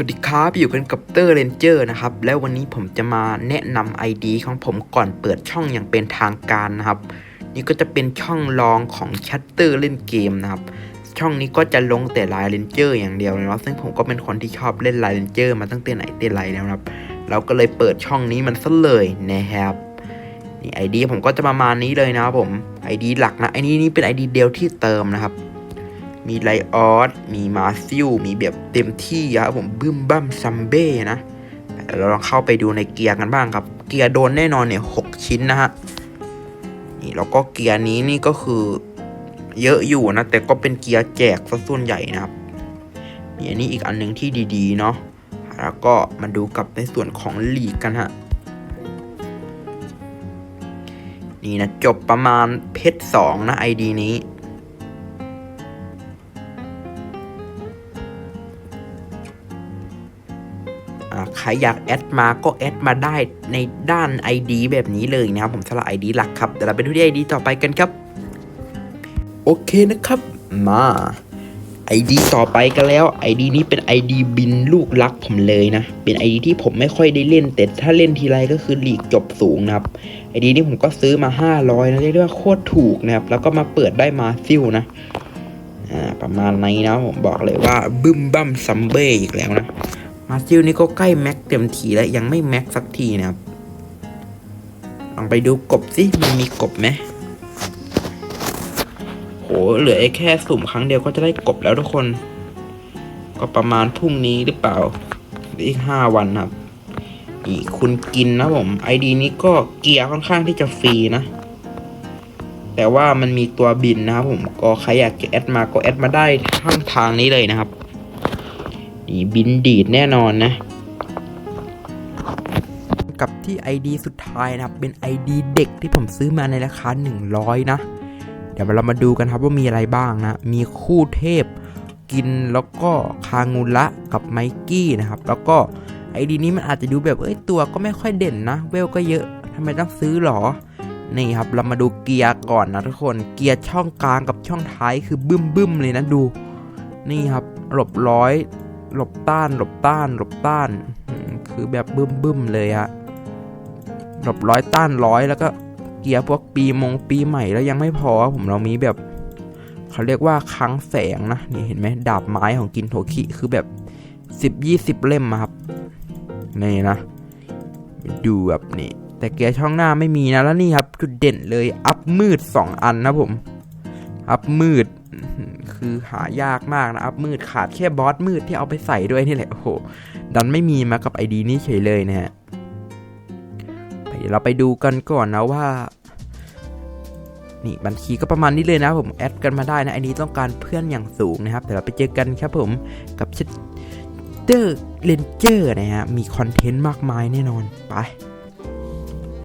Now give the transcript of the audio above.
สวัสดีครับอยู่กันกับเตอร์เรนเจอร์นะครับ แล้ววันนี้ผมจะมาแนะนำ ID ของผมก่อนเปิดช่องอย่างเป็นทางการนะครับ นี่ก็จะเป็นช่องรองของชัตเตอร์เล่นเกมนะครับ ช่องนี้ก็จะลงแต่ลายเรนเจอร์อย่างเดียวเลยนาะซึ่งผมก็เป็นคนที่ชอบเล่นลายเรนเจอร์มาตั้งแต่ไหนแต่ไรแล้วนะครับ เราก็เลยเปิดช่องนี้มันซะเลยนะครับนี่ ID ผมก็จะประมาณนี้เลยนะครับผม ID หลักนะไอ้นี้นี่เป็น ID เดียวที่เติมนะครับ มีไลออสมีมาซิลมีแบบเต็มที่ครับผมบึ้มบั้มซัมเบ้นะเราลองเข้าไปดูในเกียร์กันบ้างครับ เกียร์โดนแน่นอนเนี่ยหกชิ้นนะฮะนี่แล้วก็เกียร์นี้นี่ก็คือเยอะอยู่นะ แต่ก็เป็นเกียร์แจกซะส่วนใหญ่นะครับมีอันนี้อีกอันหนึ่งที่ดีๆเนาะแล้วก็มาดูกับในส่วนของลีกกันฮะนี่นะจบประมาณเพชรสองนะไอดีนี้ ใครอยากแอดมาก็แอดมาได้ในด้าน ID แบบนี้เลยนะครับผมสละ ID หลักครับเดี๋ยวเราไปดูที่ ID ต่อไปกันครับ โอเคนะครับมา ID ต่อไปกันแล้ว ID นี้เป็น ID บินลูกรักผมเลยนะ เป็น ID ที่ผมไม่ค่อยได้เล่น แต่ถ้าเล่นทีไรก็คือหลีกจบสูงนะครับ ID นี้ผมก็ซื้อมา 500นะเรียกได้ว่าโคตรถูกนะครับ แล้วก็มาเปิดได้มาซิลนะ อ่า ประมาณนี้นะผมบอกเลยว่าบึ้มบั้มซัมเบ้อีกแล้วนะ มาซิลนี่ก็ใกล้แม็กเต็มทีแล้วยังไม่แม็กสักทีนะครับลองไปดูกบสิมันมีกบไหมโหเหลือแค่สุ่มครั้งเดียวก็จะได้กบแล้วทุกคน ก็ประมาณพรุ่งนี้หรือเปล่าอีกห้าวันครับนี่คุณกินนะผมไอดีนี้ก็เกียร์ค่อนข้างที่จะฟรีนะ แต่ว่ามันมีตัวบินนะครับผมก็ใครอยากจะแอดมาก็แอดมาได้ทางทางนี้เลยนะครับ นี่บินดีดแน่นอนนะ กับที่ ID สุดท้ายนะครับ เป็น ID เด็กที่ผมซื้อมาในราคา 100 นะ เดี๋ยวเรามาดูกันครับว่ามีอะไรบ้างนะ มีคู่เทพกินแล้วก็คางูระกับไมกี้นะครับ แล้วก็ ID นี้มันอาจจะดูแบบเอ้ยตัวก็ไม่ค่อยเด่นนะ เวลก็เยอะทำไมต้องซื้อหรอ นี่ครับเรามาดูเกียร์ก่อนนะทุกคนเกียร์ช่องกลางกับช่องท้ายคือบึ้มบึ้มๆเลยนะดู นี่ครับหลบร้อย หลบต้านหลบต้านหลบต้าน คือแบบบึ้มบึ้มๆเลยฮะหลบร้อยต้านร้อยแล้วก็เกียร์พวกปีมงปีใหม่แล้วยังไม่พอผมเรามีแบบเขาเรียกว่าครั้งแสงนะนี่เห็นไหมดาบไม้ของกินโทคิคือแบบสิบยี่สิบเล่มครับนี่นะดูแบบนี่แต่เกียร์ช่องหน้าไม่มีนะแล้วนี่ครับจุดเด่นเลยอัพมืด 2 อันนะผม อัพมืด คือหายากมากนะอัพมืดขาดแค่บอสมืดที่เอาไปใส่ด้วยนี่แหละโอ้โหดันไม่มีมากับไอดีนี้เฉยเลยนะฮะไปเดี๋ยวเราไปดูกันก่อนนะว่า นี่บัญชีก็ประมาณนี้เลยนะผมแอดกันมาได้นะไอนี้ต้องการเพื่อนอย่างสูงนะครับเดี๋ยวเราไปเจอกันครับผมกับชิตเตอร์เลนเจอร์นะฮะมีคอนเทนต์มากมายแน่นอนไป